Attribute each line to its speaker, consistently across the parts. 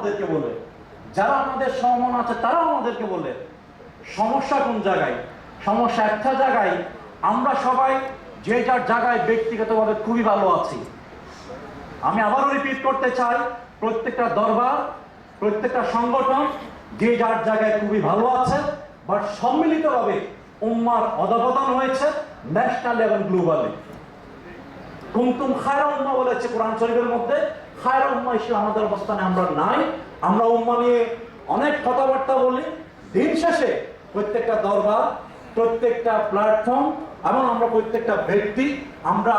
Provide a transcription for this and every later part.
Speaker 1: আমাদেরকে বলে। যারা আমাদের সমমন আছে, তারাও আমাদেরকে বলে। সমস্যা কোন জায়গায়? সমস্যা একটা জায়গায় আমরা সবাই যে যার জায়গায় ব্যক্তিগতভাবে খুবই ভালো আছি। আমি আবারও রিপিট করতে চাই, প্রত্যেকটা দরবার, প্রত্যেকটা সংগঠন যে যার জায়গায় খুবই ভালো আছে বাট সম্মিলিতভাবে উম্মার অধপতন হয়েছে ন্যাশনাল এবং গ্লোবালি কুমতুম খায়রা উম্মা বলেছে কোরআন শরীফের মধ্যে, খায়রা উম্মা হিসেবে আমাদের অবস্থানে আমরা নাই। আমরা উম্মা নিয়ে অনেক কথাবার্তা বলি। দিন শেষে প্রত্যেকটা দরবার, প্রত্যেকটা প্ল্যাটফর্ম এবং আমরা প্রত্যেকটা ব্যক্তি, আমরা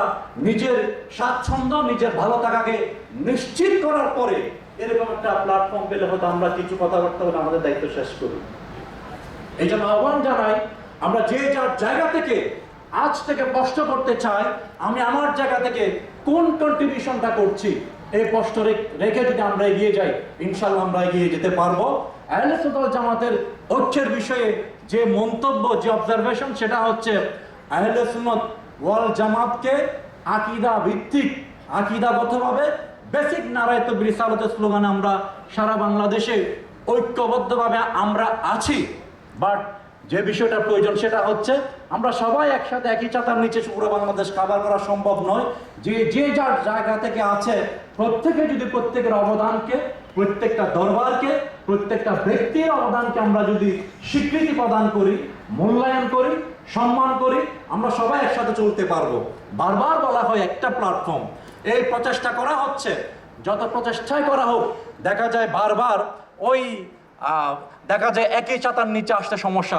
Speaker 1: নিজের স্বাচ্ছন্দ্য, নিজের ভালো থাকাকে নিশ্চিত করার পরে এরকম একটা প্ল্যাটফর্ম পেলে হয়তো আমরা কিছু কথাবার্তা বলে আমাদের দায়িত্ব শেষ করি। এই জন্য আহ্বান জানাই, আমরা যে যার জায়গা থেকে আজ থেকে স্পষ্ট করতে চাই, আমি আমার জায়গা থেকে কোন কন্ট্রিবিউশনটা করছি, এই রে- রেখে যদি আমরা এগিয়ে যাই ইনশাল্লাহ আমরা এগিয়ে যেতে পারব। আহলে সুন্নাত ওয়াল জামাতের ঐক্যের বিষয়ে যে মন্তব্য, যে অবজারভেশন সেটা হচ্ছে আহলে ওয়াল জামাতকে আকিদা ভিত্তিক আকিদাগতভাবে বেসিক নারায়ত বিরিসালতের স্লোগানে আমরা সারা বাংলাদেশে ঐক্যবদ্ধভাবে আমরা আছি। বাট যে বিষয়টা প্রয়োজন সেটা হচ্ছে আমরা সবাই একসাথে একই চাতার নিচে পুরো বাংলাদেশ কাভার করা সম্ভব নয়। যে যে যার জায়গা থেকে আছে প্রত্যেকে যদি প্রত্যেকের অবদানকে, প্রত্যেকটা দরবারকে, প্রত্যেকটা ব্যক্তির অবদানকে আমরা যদি স্বীকৃতি প্রদান করি, মূল্যায়ন করি, সম্মান করি, আমরা সবাই একসাথে চলতে পারব। বারবার বলা হয় একটা প্ল্যাটফর্ম এই প্রচেষ্টা করা হচ্ছে। যত প্রচেষ্টাই করা হোক, দেখা যায় বারবার ওই দেখা যায় একই চাতার নিচে আসতে সমস্যা